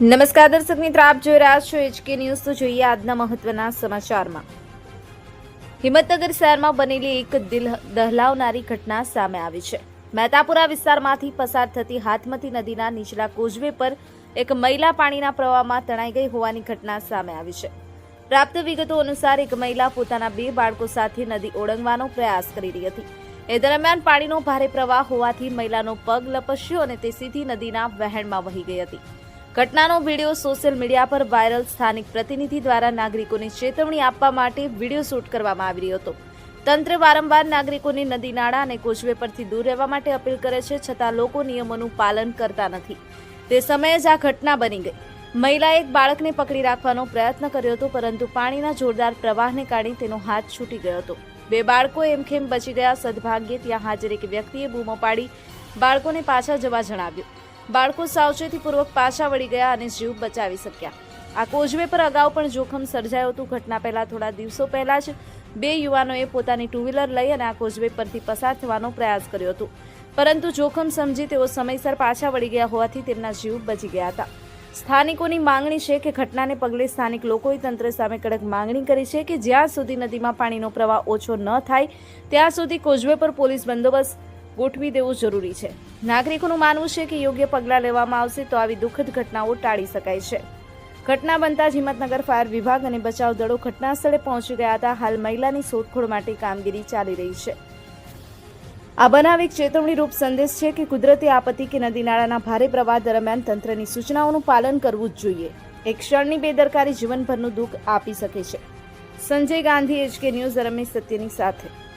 નમસ્કાર દર્શક મિત્રો, આપ જોઈ રહ્યા છો એચકે ન્યૂઝ તો જોઈએ આજના મહત્વના સમાચારમાં. હિંમતનગર શહેરમાં બનેલી એક દિલ દહલાવનારી ઘટના સામે આવી છે. મહેતાપુરા વિસ્તારમાંથી પસાર થતી હાથમતી નદીના નીચલા કોઝવે પર એક મહિલા પાણીના પ્રવાહમાં તણાઈ ગઈ હોવાની ઘટના સામે આવી છે. પ્રાપ્ત વિગતો અનુસાર એક મહિલા પોતાના બે બાળકો સાથે નદી ઓળંગવાનો પ્રયાસ કરી રહી હતી. એ દરમિયાન પાણીનો ભારે પ્રવાહ હોવાથી મહિલાનો પગ લપસ્યો અને તે સીધી નદીના વહેણમાં વહી ગઈ હતી. ઘટનાનો વીડિયો સોશિયલ મીડિયા પર વાયરલ સ્થાનિક પ્રતિનિધિ દ્વારા નાગરિકોને ચેતવણી આપવા માટે વીડિયો શૂટ કરવામાં આવી રહ્યો હતો. તંત્ર વારંવાર નાગરિકોને નદી નાળા અને કોચવે પરથી દૂર રહેવા માટે અપીલ કરે છે, છતાં લોકો નિયમોનું પાલન કરતા નથી. તે સમયે જ આ ઘટના બની ગઈ. મહિલાએ એક બાળકને પકડી રાખવાનો પ્રયત્ન કર્યો હતો, પરંતુ પાણીના જોરદાર પ્રવાહને કારણે તેનો હાથ છૂટી ગયો હતો. બે બાળકો એમખેમ બચી ગયા. સદભાગ્યે ત્યાં હાજર એક વ્યક્તિએ બૂમો પાડી બાળકોને પાછા જવા જણાવ્યું. બાળકો સાવચેતીપૂર્વક પાછા વળી ગયા અને જીવ બચાવી શક્યા. આ કોઝવે પર અગાઉ પણ જોખમ સર્જાયું હતું. ઘટના પહેલાં થોડા દિવસો પહેલાં જ બે યુવાનોએ પોતાની ટુ વ્હીલર લઈ અને આ કોઝવે પરથી પસાર થવાનો પ્રયાસ કર્યો હતો. પરંતુ જોખમ સમજી તેઓ સમયસર પાછા વળી ગયા હોવાથી તેમના જીવ બચી ગયા હતા. સ્થાનિકોની માંગણી છે કે ઘટનાને પગલે સ્થાનિક લોકોએ તંત્ર સામે કડક માંગણી કરી છે કે જ્યાં સુધી નદીમાં પાણીનો પ્રવાહ ઓછો ન થાય, ત્યાં સુધી કોઝવે પર પોલીસ બંદોબસ્ત ગોઠવી દેવું જરૂરી છે. નાગરિકોનું માનવું છે કે યોગ્ય પગલાં લેવામાં આવશે તો આવી દુઃખદ ઘટનાઓ ટાળી શકાય છે. ઘટના બનતા જ હિંમતનગર ફાયર વિભાગ અને બચાવ દળો ઘટના સ્થળે પહોંચી ગયા હતા. હાલ મહિલાની શોધખોળ માટે કામગીરી ચાલી રહી છે. આ બનાવ એક ચેતવણી રૂપ સંદેશ છે કે કુદરતી આપત્તિ કે નદી નાળાના ભારે પ્રવાહ દરમિયાન તંત્રની સૂચનાઓનું પાલન કરવું જ જોઈએ. એક ક્ષણની બેદરકારી જીવનભરનું દુઃખ આપી શકે છે. સંજય ગાંધી એચકે ન્યૂઝ રમેશ સત્યની સાથે.